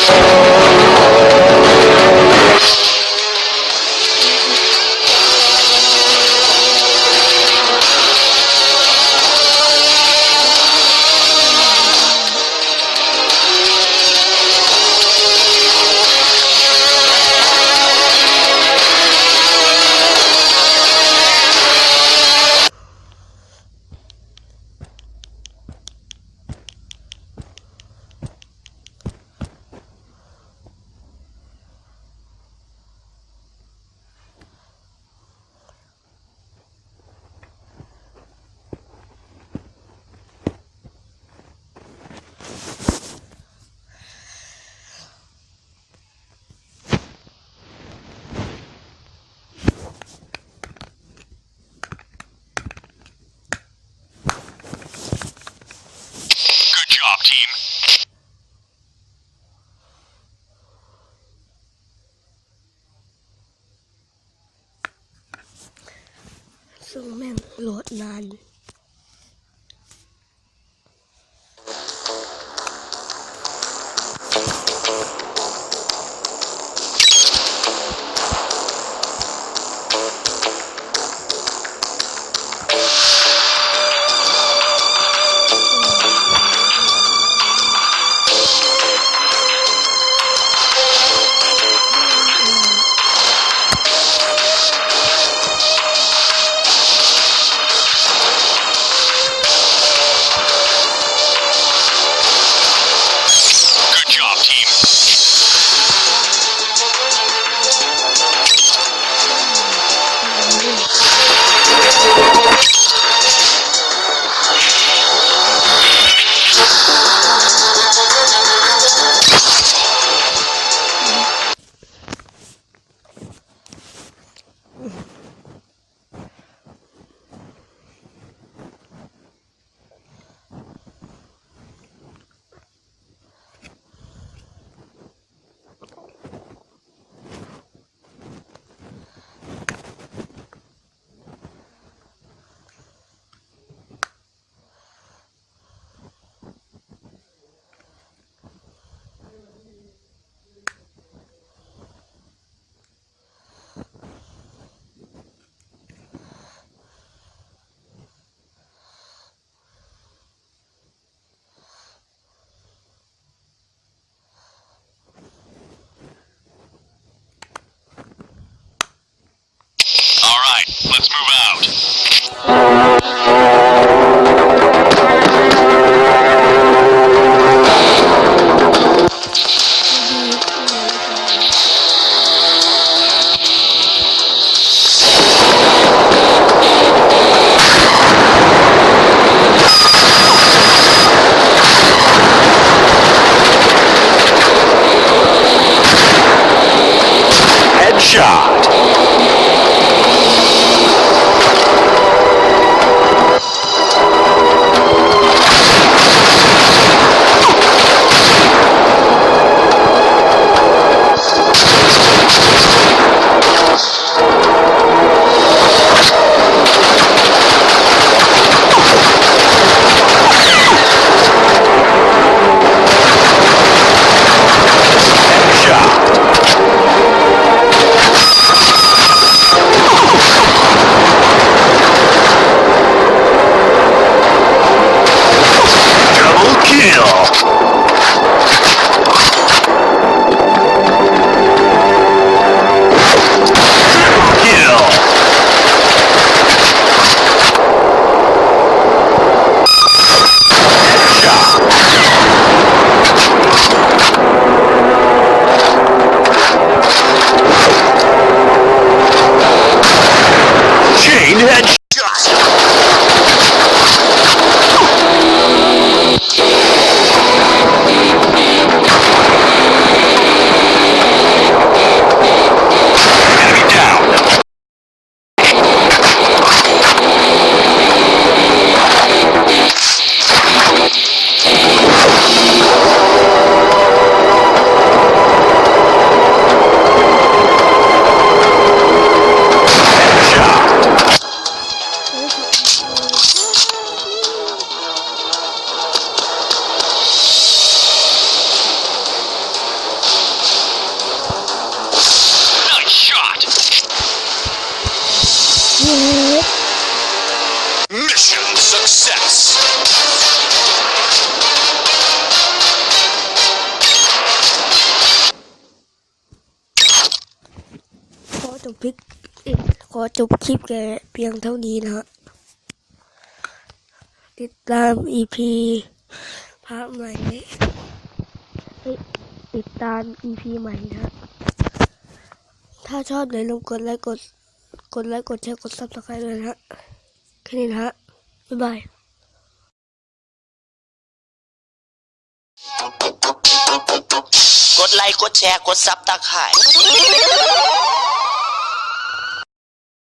Thank you. ซึ่งแม่งโหลดนาน Russia. ขอจบคลิปขอจบคลิปแกเพียงเท่านี้นะฮะ ติดตาม EP ภาคใหม่ติดตาม EP ใหม่นะ ถ้าชอบอย่าลืมกดไลค์กด กดไลค์กดแชร์กดซับสไครต์เลยนะฮะ แค่นี้นะฮะ บ๊ายบายกดไลค์ กดแชร์ กดซับตะไคร่